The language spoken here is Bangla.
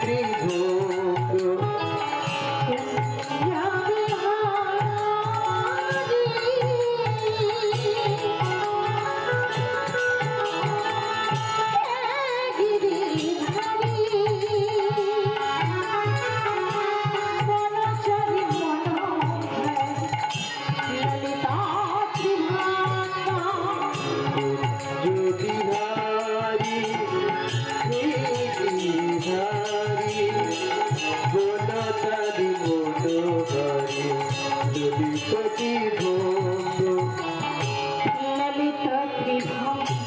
Cristo. Oh,